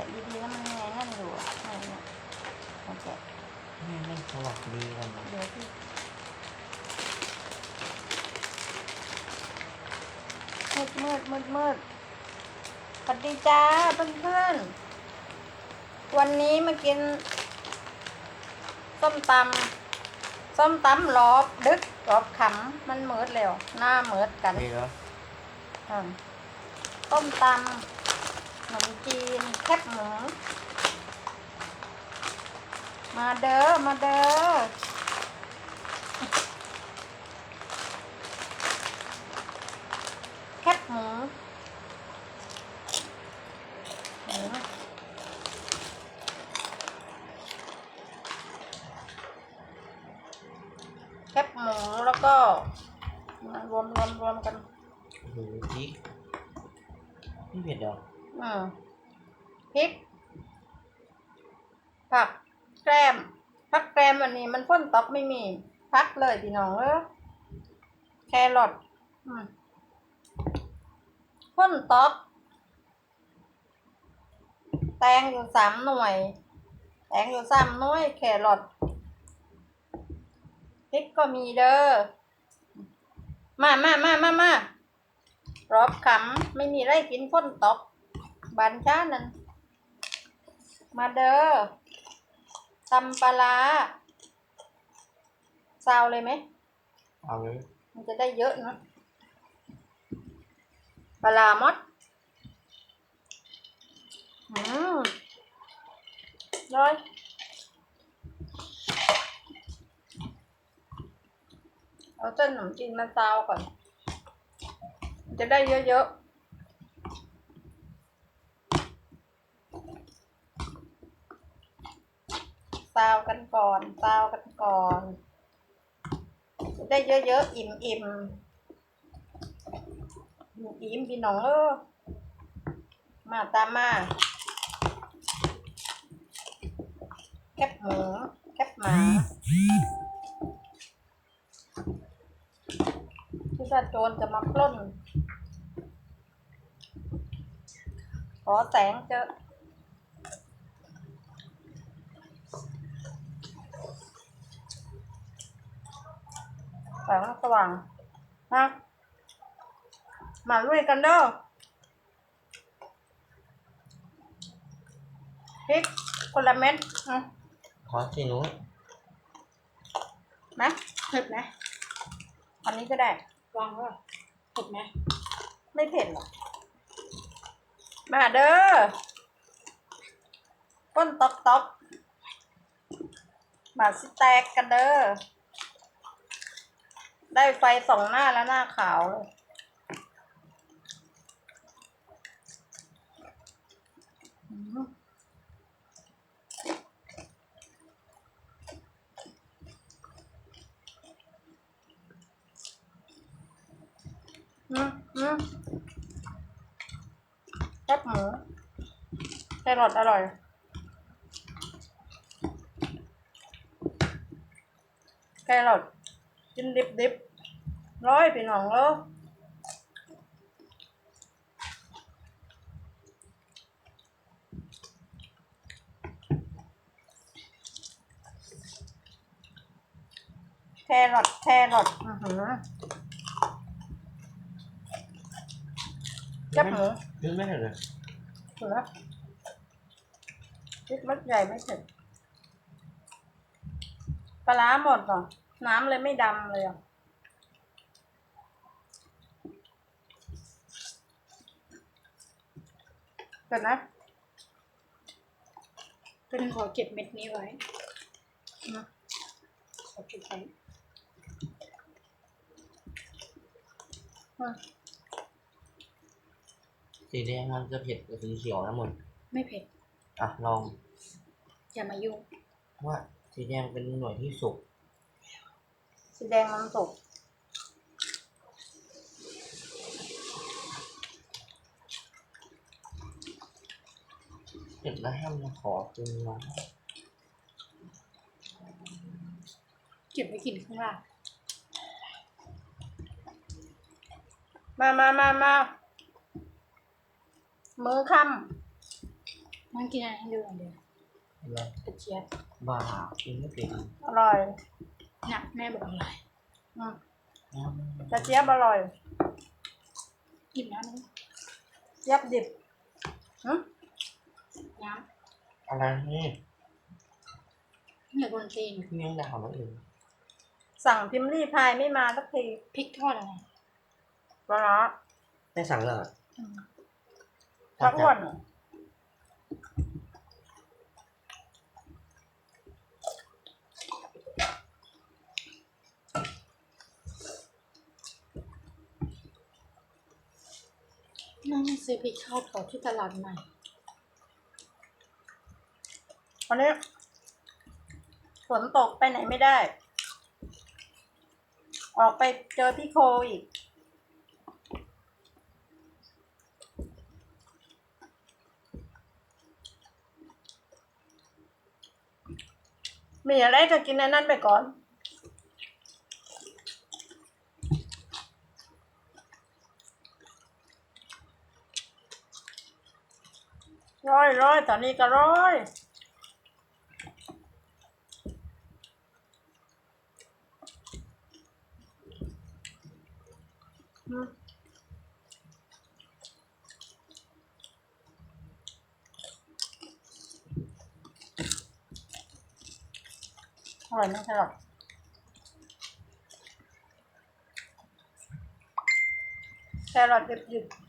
ะดีๆแล้วมันยังไงนั่นอยู่อะไหนเนี่ยโอเคแม่ไม่สวัสดีกันนะเดี๋ยวพี่มืดมืดมืดมืดสวัสดีจ้าเพื่อนๆวันนี้มากิน ส้มตำส้มตำรอบดึกรอบขำมันเหมืดแล้ว หน้าเหมืดกันดีเหรอ อืมต้มตำ นมจีนแคบหมู มาเด้อ มาเด้อ แคบหมูหมูแคบหมูแล้วก็มารวมรวมรวมกัน โอ้โหพริกไม่เผ็ดหรอ พริก ผักแกล้มผักแกล้มอันนี้มันพ่นตอกไม่มี พักเลยพี่น้องเออแครอทอืมพ่นตอก แตงอยู่สามหน่วย แตงอยู่สามหน่วย แครอทพริกก็มีเด้อ มามามามามา รอบขำไม่มีไรกินพ้นตอก บานช้านั่นมาเด้อตำปลาร้าซาวเลยไหมเอาเลยมันจะได้เยอะนะปลาร้ามดอืมร้อยเอาเส้นขนมจีนมาซาวก่อน จะได้เยอะๆ ซาวกันก่อนซาวกันก่อน ได้เยอะๆ อิ่มๆอิ่มอิ่มพี่น้องเออมาตามมาแคบหมูแคบหมาที่ว่าโจรจะมาปล้น ขอแสงเจอ แสงสว่างนะมาลุยกันเด้อพริกคนละเม็ดอืมขอที่นู้นนะเผ็ดไหมอันนี้ก็ได้ วางไว้ก่อนเผ็ดไหมไม่เผ็ดหรอกมาเด้อก้นตอกตอกมาสิแตกกันเด้อ ได้ไฟสองหน้าแล้วหน้าขาวเลยอืมอือแคบหมูแครอทอร่อยแครอท กินดิบดิบๆร้อยพี่น้องเออแครอทแครอทอือหือแคบหมูพริกไม่เผ็ดเลยเหรอพริกมัดใหญ่ไม่เผ็ดปลาร้าหมดเหรอน้ำเลยไม่ดำเลยอะเกิดนะเป็นขอเก็บเม็ดนี้ไว้อืมขอเก็บไว้อืมสีแดงมันจะเผ็ดกว่าสีเขียวนะมึงไม่เผ็ด อะลอง อย่ามายุ่งเพราะว่าสีแดงเป็นหน่วยที่สุก สีแดงมันสุกเผ็ดแล้วให้มันขอกินมาเก็บไว้กินข้างล่างมามามามามื้อค่ำมันกินอะไรให้ดูหน่อยเดียวอะไรกระเจี๊ยบบ้ากินไม่เป็นอร่อย หนักแม่บอกอร่อยอืมอืมกระเจี๊ยบอร่อยกินน้ำนึงเจี๊ยบดิบหึน้อะไรนี่ำเหนือคนจีนเลี้ยงดาวแล้วเองสั่งพิมพ์รีพายไม่มาสักทีพริกทอดอะไรปลาร้าได้สั่งแล้วเหรออืมถ้าอ้วน นั่งซื้อพริกทอดเขาที่ตลาดใหม่วันนี้ฝนตกไปไหนไม่ได้ ออกไปเจอพี่โคอีก มีอะไรก็กินในนั้นไปก่อน ร้อยร้อยตอนนี้ก็ร้อยอร่อยไหมแครอทแครอทดิบ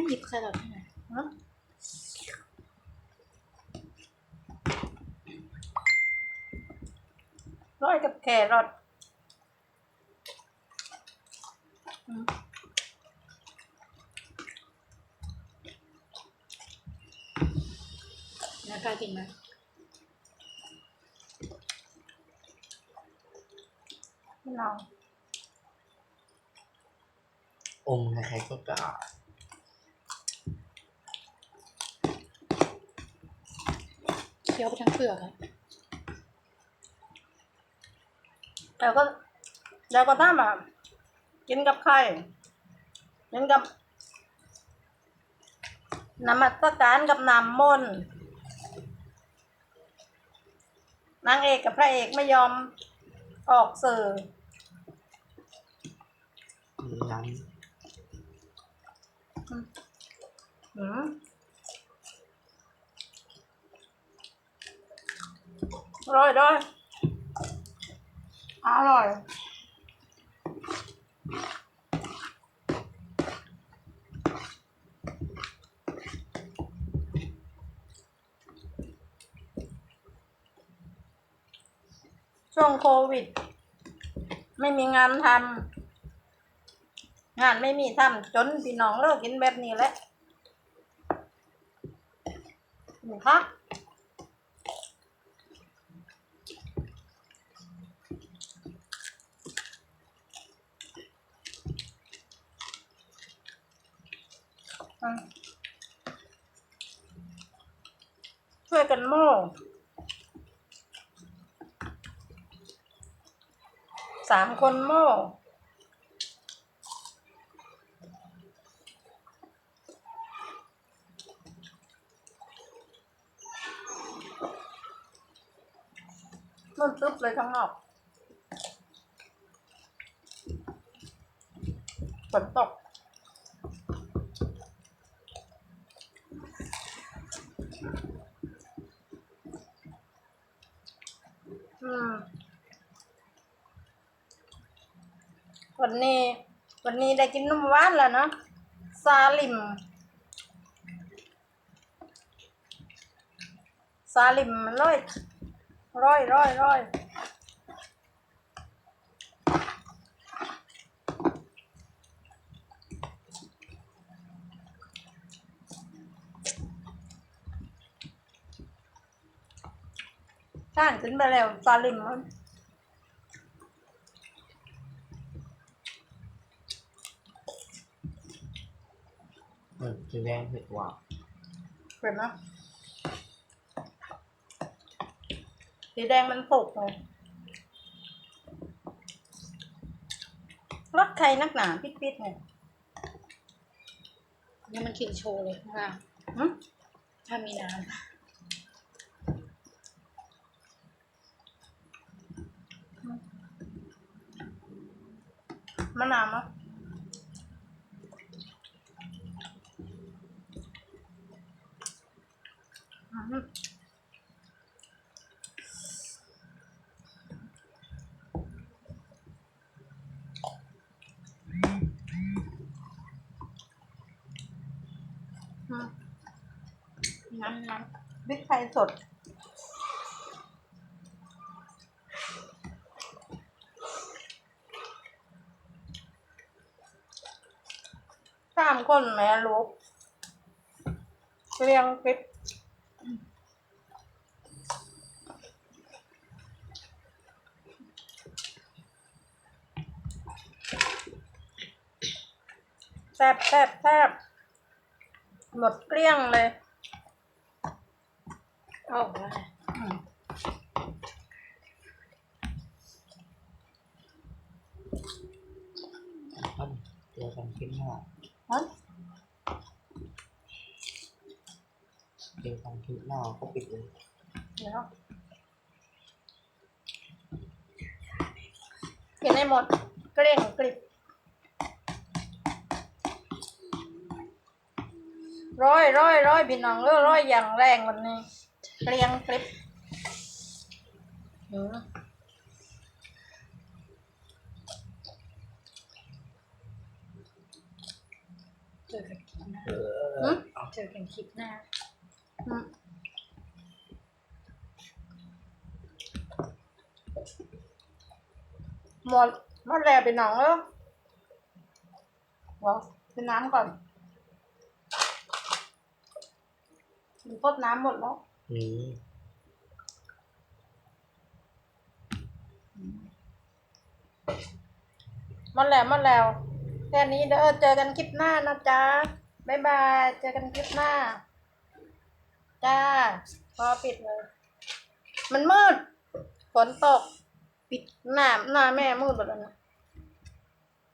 ไม่หยิบแครอทให้หน่อยๆนะร้อยกับแครอทอืมน้ากล้ากินไหมไม่ลองอมใครๆก็กล้าเคี้ยวไปทั้งเปลือกอะแล้วก็แล้วก็ถ้าแบบกินกับไข่กินกับน้ำมัสการกับน้ำมนต์นางเอกกับพระเอกไม่ยอมออกสื่อมีร้านหืม ร่อยด้วยอร่อย ช่วงโควิด ไม่มีงานทำงานไม่มีทำจนพี่น้องเลิกกินแบบนี้แหละหมูคะ ช่วยกันโม่สามคนโม่มันตึ๊บเลยข้างนอกฝนตก อืม วันนี้ วันนี้ได้กินนมหวานแล้วเนาะซาลิม ซาลิมร้อยร้อยร้อยร้อยท่านขึ้นไปแล้วซาลิมมัน หมือนจะแดงเผ็ดหวานเห็นไหมสีแดงมันสุกไงรสใครนักหนาปิดๆไงนี่มันกินโชว์เลยนะหึถ้ามีน้มะนาวมั้ย อืมำน้ำน้พริกไทยสด สามคนแม่ลูกเรียงคลิปแซ่บแซ่บแซ่บ หมดเกลี้ยงเลยำเอาได้ท่านเจอกันคลิปหน้าฮะเจอกันคลิปหน้าก็ปิดเลยเดี๋ยวกินให้หมดเกลี้ยงกลิบ ร้อยร้อยร้อยพี่น้องเออร้อยอย่างแรงวันนี้เกลียงกลิบอืมเจอกันคลิปหน้าเออืมเจอกันคลิปหน้าอืมหมดหมดแล้วพี่น้องเออว้าวกินน้ำก่อน กินพดน้ำหมดแล้วนี่หมาแล้วหมาแล้ว แค่นี้เด้อเจอกันคลิปหน้านะจ๊ะบ๊ายบาย เจอกันคลิปหน้า จ้า พอปิดเลย มันมืด ฝนตก ปิดหน้าหน้าแม่มืดหมดแล้วนะ